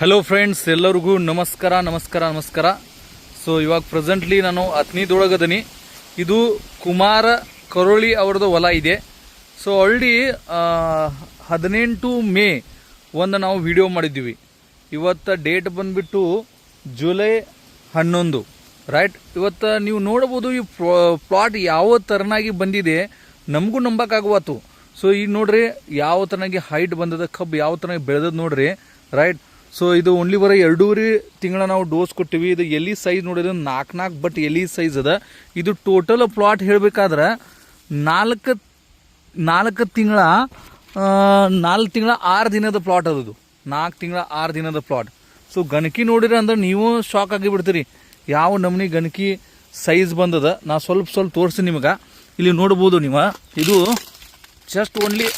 Hello friends ಎಲ್ಲರಿಗೂ ನಮಸ್ಕಾರ ನಮಸ್ಕಾರ ನಮಸ್ಕಾರ. ಸೊ ಇವಾಗ ಪ್ರೆಸೆಂಟ್ಲಿ ನಾನು ಅತ್ನಿದೊಳಗದೀನಿ ಇದು ಕುಮಾರ ಕರೋಳಿ ಅವ್ರದ್ದು ಹೊಲ ಇದೆ. ಸೊ ಆಲ್ರೆಡಿ ಹದಿನೆಂಟು ಮೇ ಒಂದು ನಾವು ವಿಡಿಯೋ ಮಾಡಿದ್ದೀವಿ. ಇವತ್ತು ಡೇಟ್ ಬಂದುಬಿಟ್ಟು ಜುಲೈ ಹನ್ನೊಂದು ರೈಟ್ ಇವತ್ತು ನೀವು ನೋಡ್ಬೋದು ಈ ಪ್ಲಾಟ್ ಯಾವ ಥರನಾಗಿ ಬಂದಿದೆ. ನಮಗೂ ನಂಬಕ್ಕಾಗುವತ್ತು ಸೊ ಈಗ ನೋಡ್ರಿ, ಯಾವ ಥರನಾಗಿ ಹೈಟ್ ಬಂದದ, ಕಬ್ಬು ಯಾವ ಥರನಾಗಿ ಬೆಳೆದದ ನೋಡ್ರಿ ರೈಟ್ ಸೊ ಇದು ಓನ್ಲಿ ಬರೋ ಎರಡೂವರೆ ತಿಂಗಳ ನಾವು ಡೋಸ್ ಕೊಟ್ಟಿವಿ. ಇದು ಎಲಿ ಸೈಜ್ ನೋಡಿದ್ರೆ ನಾಲ್ಕು ನಾಲ್ಕು ಬಟ್ ಎಲಿ ಸೈಜ್ ಅದ. ಇದು ಟೋಟಲ್ ಪ್ಲಾಟ್ ಹೇಳಬೇಕಾದ್ರೆ ನಾಲ್ಕು ನಾಲ್ಕು ತಿಂಗಳ ನಾಲ್ಕು ತಿಂಗಳ ಆರು ದಿನದ ಪ್ಲಾಟ್ ಅದದು ನಾಲ್ಕು ತಿಂಗಳ ಆರು ದಿನದ ಪ್ಲಾಟ್ ಸೊ ಗಣಕಿ ನೋಡಿದ್ರೆ ಅಂದ್ರೆ ನೀವು ಶಾಕ್ ಆಗಿ ಬಿಡ್ತೀರಿ ಯಾವ ನಮೂನಿ ಗಣಕಿ ಸೈಜ್ ಬಂದದ? ನಾ ಸ್ವಲ್ಪ ಸ್ವಲ್ಪ ತೋರಿಸಿ ನಿಮಗೆ. ಇಲ್ಲಿ ನೋಡ್ಬೋದು ನೀವು. ಇದು ಜಸ್ಟ್ ಓನ್ಲಿ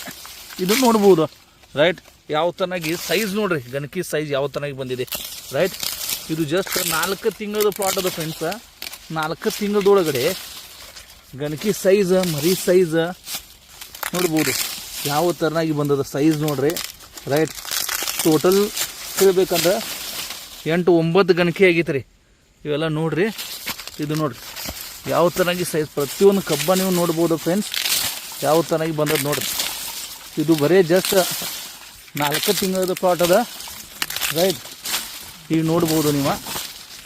ಇದು ನೋಡ್ಬೋದು. ರೈಟ್ ಯಾವ ತನಾಗಿ ಸೈಜ್ ನೋಡ್ರಿ, ಗಣಕಿ ಸೈಜ್ ಯಾವ ತನಾಗಿ ಬಂದಿದೆ. ರೈಟ್ ಇದು ಜಸ್ಟ್ ನಾಲ್ಕು ತಿಂಗಳದ ಪ್ಲಾಟ್ ಅದ ಫ್ರೆಂಡ್ಸ್ ನಾಲ್ಕು ತಿಂಗಳದೊಳಗಡೆ ಗಣಕಿ ಸೈಜ್ ಮರಿ ಸೈಜ್ ನೋಡ್ಬೋದು. ಯಾವ ಥರನಾಗಿ ಬಂದದ ಸೈಜ್ ನೋಡ್ರಿ. ರೈಟ್ ಟೋಟಲ್ ಹೇಳ್ಬೇಕಂದ್ರೆ ಎಂಟು ಒಂಬತ್ತು ಗಣಕಿ ಆಗೈತೆ ರೀ. ಇವೆಲ್ಲ ನೋಡ್ರಿ. ಇದು ನೋಡ್ರಿ. ಯಾವ ಥರನಾಗಿ ಸೈಜ್ ಪ್ರತಿಯೊಂದು ಕಬ್ಬ ನೀವು ನೋಡ್ಬೋದು ಫ್ರೆಂಡ್ಸ್ ಯಾವ ಥರನಾಗಿ ಬಂದದ್ದು ನೋಡ್ರಿ. ಇದು ಬರೀ ಜಸ್ಟ್ ನಾಲ್ಕು ತಿಂಗಳದ ಪ್ಲಾಟ್ ಅದ. ರೈಟ್ ಈಗ ನೋಡ್ಬೋದು ನೀವು.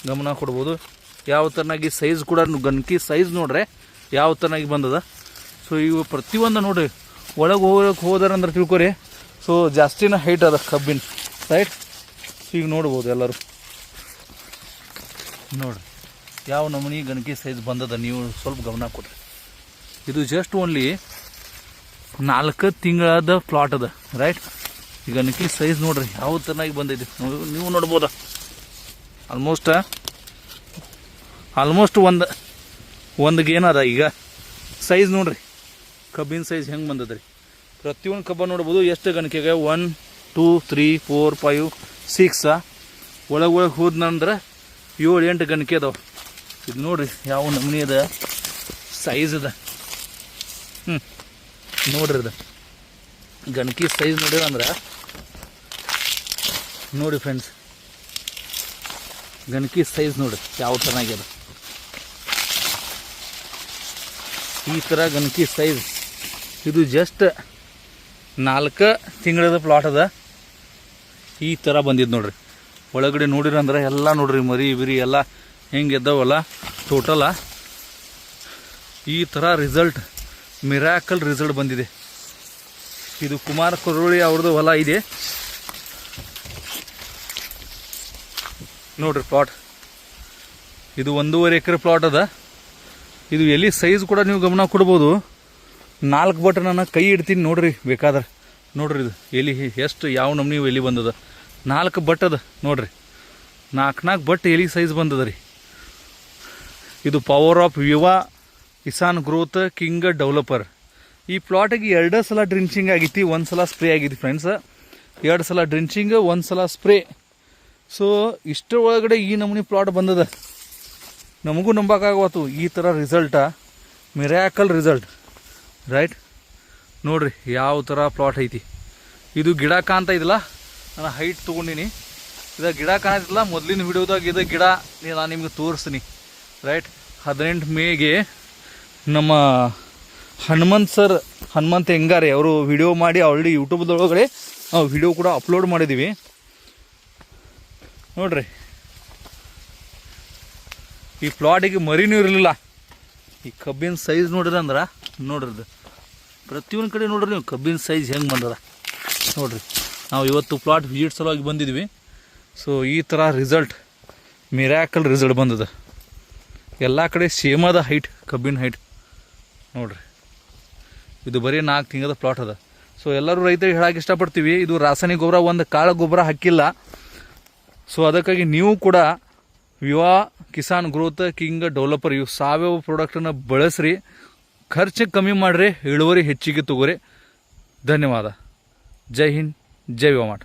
ಗಮನ ಕೊಡ್ಬೋದು. ಯಾವ ಥರನಾಗಿ ಸೈಜ್ ಕೂಡ ಗನ್ಕಿ ಸೈಜ್ ನೋಡ್ರೆ ಯಾವ ಥರನಾಗಿ ಬಂದದ? ಸೊ ಇವು ಪ್ರತಿಯೊಂದು ನೋಡ್ರಿ ಒಳಗೆ ಹೋಗಕ್ಕೆ ಹೋದಾರಂದ್ರೆ ತಿಳ್ಕೊರಿ. ಸೊ ಜಾಸ್ತಿನ ಹೈಟ್ ಅದ ಕಬ್ಬಿನ. ರೈಟ್ ಸೊ ಈಗ ನೋಡ್ಬೋದು ಎಲ್ಲರೂ. ನೋಡ್ರಿ. ಯಾವ ನಮೂನಿ ಗಣಕಿ ಸೈಜ್ ಬಂದದ ನೀವು ಸ್ವಲ್ಪ ಗಮನ ಕೊಡ್ರಿ. ಇದು ಜಸ್ಟ್ ಓನ್ಲಿ ನಾಲ್ಕು ತಿಂಗಳದ ಪ್ಲಾಟ್ ಅದ. ರೈಟ್ ಈಗ ಗಣಕಿ ಸೈಜ್ ನೋಡ್ರಿ, ಯಾವ ಥರನಾಗಿ ಬಂದಿದೆ. ನೀವು- ನೋಡ್ಬೋದ? ಆಲ್ಮೋಸ್ಟ್ ಆಲ್ಮೋಸ್ಟ್ ಒಂದು ಒಂದು ಏನದ ಈಗ? ಸೈಜ್ ನೋಡ್ರಿ. ಕಬ್ಬಿನ ಸೈಜ್ ಹೆಂಗೆ ಬಂದದ್ರಿ? ಪ್ರತಿಯೊಂದು ಕಬ್ಬ ನೋಡ್ಬೋದು, ಎಷ್ಟು ಗಣಕೆಗೆ? One two three four five six ಒಳಗೆ ಒಳಗೆ ಹೋದ್ನಂದ್ರೆ ಏಳು, ಎಂಟು ಗಣಕೆ ಅದಾವೆ. ಇದು ನೋಡ್ರಿ, ಯಾವ ನಮೂನಿ ಅದ? ಸೈಜ್ ಅದ. ಹ್ಞೂ ನೋಡ್ರಿ ಅದ. ಗಣಕಿ ಸೈಜ್ ನೋಡಿದ್ರೆ ನೋಡಿ ಫ್ರೆಂಡ್ಸ್ ಗಣಕಿ ಸೈಜ್ ನೋಡಿ, ಯಾವ ಥರನಾಗ್ಯದ ಈ ಥರ ಗಣಕಿ ಸೈಜ್ ಇದು ಜಸ್ಟ್ ನಾಲ್ಕು ತಿಂಗಳದ ಪ್ಲಾಟ್ ಅದ. ಈ ಥರ ಬಂದಿದ್ದು ನೋಡ್ರಿ. ಒಳಗಡೆ ನೋಡಿರ ಅಂದ್ರೆ ಎಲ್ಲ ನೋಡ್ರಿ, ಮರಿ, ಬಿರಿ ಎಲ್ಲ ಹೆಂಗೆ ಎದ್ದಾವಲ್ಲ ಟೋಟಲ ಈ ಥರ ರಿಸಲ್ಟ್ ಮಿರಾಕಲ್ ರಿಸಲ್ಟ್ ಬಂದಿದೆ. ಇದು ಕುಮಾರ್ ಕರೋಳಿ ಅವ್ರದ್ದು ಹೊಲ ಇದೆ. ನೋಡ್ರಿ ಪ್ಲಾಟ್ ಇದು ಒಂದೂವರೆ ಎಕರೆ ಪ್ಲಾಟ್ ಅದ. ಇದು ಎಲ್ಲಿ ಸೈಜ್ ಕೂಡ ನೀವು ಗಮನ ಕೊಡ್ಬೋದು. ನಾಲ್ಕು ಬಟ್ ನಾನು ಕೈ ಇಡ್ತೀನಿ ನೋಡ್ರಿ ಬೇಕಾದ್ರೆ. ನೋಡ್ರಿ ಇದು ಎಲ್ಲಿ ಎಷ್ಟು, ಯಾವ ನಮ್ನಿ ಎಲ್ಲಿ ಬಂದದ. ನಾಲ್ಕು ಬಟ್ ಅದ ನೋಡ್ರಿ. ನಾಲ್ಕು ನಾಲ್ಕು ಬಟ್ ಎಲಿ ಸೈಜ್ ಬಂದದ ರೀ. ಇದು power of Viva Kisan growth king developer ಈ ಪ್ಲಾಟಿಗೆ ಎರಡು ಸಲ ಡ್ರಿಂಚಿಂಗ್ ಆಗೈತಿ ಒಂದು ಸಲ ಸ್ಪ್ರೇ ಆಗೈತಿ ಫ್ರೆಂಡ್ಸ್ ಎರಡು ಸಲ ಡ್ರಿಂಚಿಂಗ್ ಒಂದು ಸಲ ಸ್ಪ್ರೇ ಸೊ ಇಷ್ಟರ ಒಳಗಡೆ ಈ ನಮೂನಿ ಪ್ಲಾಟ್ ಬಂದದ. ನಮಗೂ ನಂಬಕ್ಕಾಗವತ್ತು ಈ ಥರ ರಿಸಲ್ಟ ಮಿರ್ಯಾಕಲ್ ರಿಸಲ್ಟ್ ರೈಟ್ ನೋಡ್ರಿ ಯಾವ ಥರ ಪ್ಲಾಟ್ ಐತಿ. ಇದು ಗಿಡ ಕಾಣ್ತಾ ಇದಿಲ್ಲ ನಾನು ಹೈಟ್ ತೊಗೊಂಡಿನಿ. ಇದು ಗಿಡ ಕಾಣ್ತಿಲ್ಲ ಮೊದಲಿನ ವಿಡಿಯೋದಾಗ ಇದು ಗಿಡ ನಾನು ನಿಮ್ಗೆ ತೋರಿಸ್ತೀನಿ. ರೈಟ್ ಹದಿನೆಂಟು ಮೇಗೆ ನಮ್ಮ ಹನುಮಂತ್ ಸರ್ ಹನುಮಂತ್ ಹೆಂಗಾರೆ, ಅವರು ವಿಡಿಯೋ ಮಾಡಿ ಆಲ್ರೆಡಿ ಯೂಟ್ಯೂಬ್ದೊಳಗಡೆ ವಿಡಿಯೋ ಕೂಡ ಅಪ್ಲೋಡ್ ಮಾಡಿದ್ದೀವಿ ನೋಡ್ರಿ. ಈ ಪ್ಲಾಟಿಗೆ ಮರಿನೂ ಇರಲಿಲ್ಲ. ಈ ಕಬ್ಬಿನ ಸೈಜ್ ನೋಡಿದ್ರೆ ಅಂದ್ರೆ, ನೋಡ್ರಿ ಪ್ರತಿಯೊಂದು ಕಡೆ ನೋಡ್ರಿ ನೀವು ಕಬ್ಬಿನ ಸೈಜ್ ಹೆಂಗೆ ಬಂದದ. ನೋಡ್ರಿ, ನಾವು ಇವತ್ತು ಪ್ಲಾಟ್ ವಿಸಿಟ್ ಸಲುವಾಗಿ ಬಂದಿದ್ವಿ. ಸೊ ಈ ಥರ ರಿಸಲ್ಟ್ ಮಿರಾಕಲ್ ರಿಸಲ್ಟ್ ಬಂದದ. ಎಲ್ಲ ಕಡೆ ಸೇಮ್ ಅದ ಹೈಟ್ ಕಬ್ಬಿನ ಹೈಟ್ ನೋಡ್ರಿ. ಇದು ಬರೀ ನಾಲ್ಕು ತಿಂಗಳ ಪ್ಲಾಟ್ ಅದ. ಸೊ ಎಲ್ಲರೂ ರೈತರಿಗೆ ಹೇಳಕ್ಕೆ ಇಷ್ಟಪಡ್ತೀವಿ, ಇದು ರಾಸಾಯನಿಕ ಗೊಬ್ಬರ, ಒಂದು ಕಾಳು ಗೊಬ್ಬರ ಹಾಕಿಲ್ಲ. ಸೊ ಅದಕ್ಕಾಗಿ ನೀವು ಕೂಡ Viva, Kisan growth, king developer, ಇವು ಸಾವಯವ ಪ್ರಾಡಕ್ಟನ್ನು ಬಳಸ್ರಿ. ಖರ್ಚು ಕಮ್ಮಿ ಮಾಡಿರಿ, ಇಳುವರಿ ಹೆಚ್ಚಿಗೆ ತಗೋರಿ. ಧನ್ಯವಾದ. ಜೈ ಹಿಂದ್, ಜೈ ವಿವಾಮಾಟ್